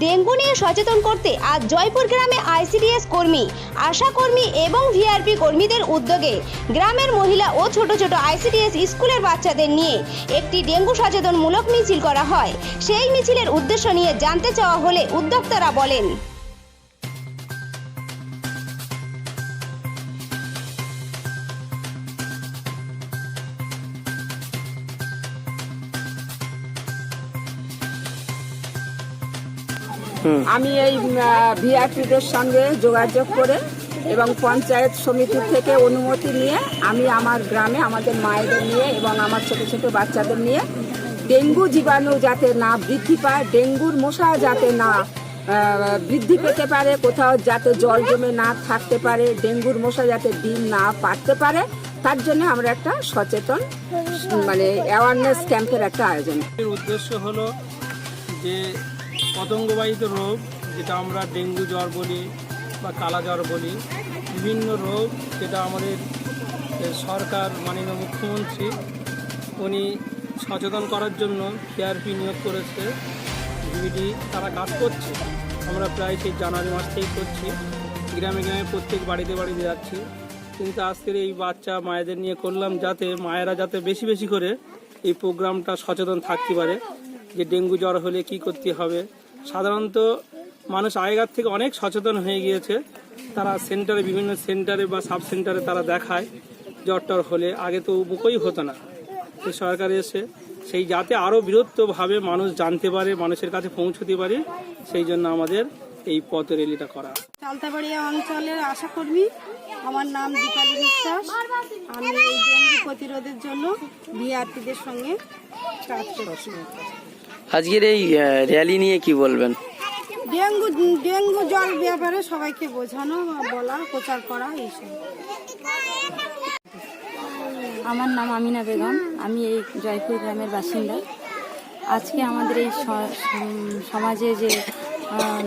Dengue নিয়ে সচেতন করতে আজ জয়পুর গ্রামে আইসিডিএস কর্মী, আশা কর্মী এবং ভিআরপি কর্মীদের উদ্যোগে গ্রামের মহিলা ও ছোট ছোট আইসিডিএস স্কুলের বাচ্চাদের নিয়ে একটি ডেঙ্গু সচেতনমূলক মিছিল করা হয়। সেই মিছিলের উদ্দেশ্য নিয়ে জানতে চাওয়া হলে উদ্যোক্তারা বলেন। আমি এই ভিআরপিদের সঙ্গে যোগাযোগ করে এবং পঞ্চায়েত সমিতি থেকে অনুমতি নিয়ে আমি আমার গ্রামে আমাদের মায়েদের নিয়ে এবং আমার ছোট ছোট বাচ্চাদের নিয়ে ডেঙ্গু জীবাণু যাতে না বৃদ্ধি পায়, ডেঙ্গুর মশা যাতে না বৃদ্ধি পেতে পারে, কোথাও যাতে জল জমে না থাকতে পারে, ডেঙ্গুর মশা যাতে ডিম না পারতে পারে, তার জন্য আমরা একটা সচেতন মানে অ্যাওয়ারনেস ক্যাম্পের একটা আয়োজন। উদ্দেশ্য হলো যে পতঙ্গবাহিত রোগ, যেটা আমরা ডেঙ্গু জ্বর বলি বা কালা জ্বর বলি, বিভিন্ন রোগ যেটা আমাদের সরকার মাননীয় মুখ্যমন্ত্রী, উনি সচেতন করার জন্য সিআরপি নিয়োগ করেছে ভিভিডি তারা কাজ করছে। আমরা প্রায় সেই জানুয়ারি মাস থেকেই করছি। গ্রামে গ্রামে প্রত্যেক বাড়িতে বাড়িতে যাচ্ছি। কিন্তু আজকের এই বাচ্চা মায়েদের নিয়ে করলাম যাতে মায়েরা যাতে বেশি বেশি করে এই প্রোগ্রামটা সচেতন থাকতে পারে, যে ডেঙ্গু জ্বর হলে কি করতে হবে। সাধারণত মানুষ আগেকার থেকে অনেক সচেতন হয়ে গিয়েছে। তারা সেন্টারে, বিভিন্ন সেন্টারে বা সাব সেন্টারে তারা দেখায়, জ্বর টর হলে। আগে তো মুখই হতো না। তো সরকার এসে সেই যাতে আরও বৃহত্তভাবে মানুষ জানতে পারে, মানুষের কাছে পৌঁছতে পারে, সেই জন্য আমাদের এই পথ রেলিটা করা। চালতাবাড়িয়া অঞ্চলের আশাকর্মী, আমার নাম দীপালি বিশ্বাস। আমি এই ডেঙ্গু প্রতিরোধের জন্য বিআরপিদের সঙ্গে কাজ করছি। আজকের এই র্যালি নিয়ে কি বলবেন? ডেঙ্গু ডেঙ্গু জল ব্যাপারে সবাইকে বোঝানো বলা প্রচার করা এইসব আমার নাম আমিনা বেগম। আমি এই জয়পুর গ্রামের বাসিন্দা। আজকে আমাদের এই সমাজে যে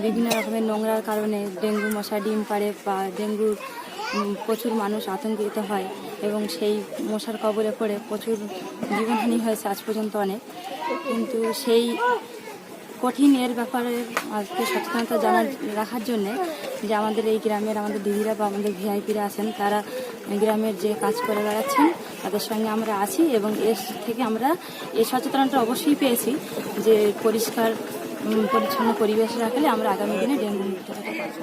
বিভিন্ন রকমের নোংরার কারণে ডেঙ্গু মশা ডিম পাড়ে বা ডেঙ্গু উম, প্রচুর মানুষ আতঙ্কিত হয় এবং সেই মশার কবলে পড়ে প্রচুর জীবনহানি হয়েছে আজ পর্যন্ত অনেক। কিন্তু সেই কঠিন এর ব্যাপারে আজকে সচেতনতা জানা রাখার জন্যে যে আমাদের এই গ্রামের আমাদের দিদিরা বা আমাদের ভিআইপিরা আছেন, তারা গ্রামের যে কাজ করে বেড়াচ্ছেন, তাদের সঙ্গে আমরা আছি এবং এর থেকে আমরা এই সচেতনতা অবশ্যই পেয়েছি যে পরিষ্কার পরিচ্ছন্ন পরিবেশ রাখলে আমরা আগামী দিনে ডেঙ্গু মুক্ত হতে পারব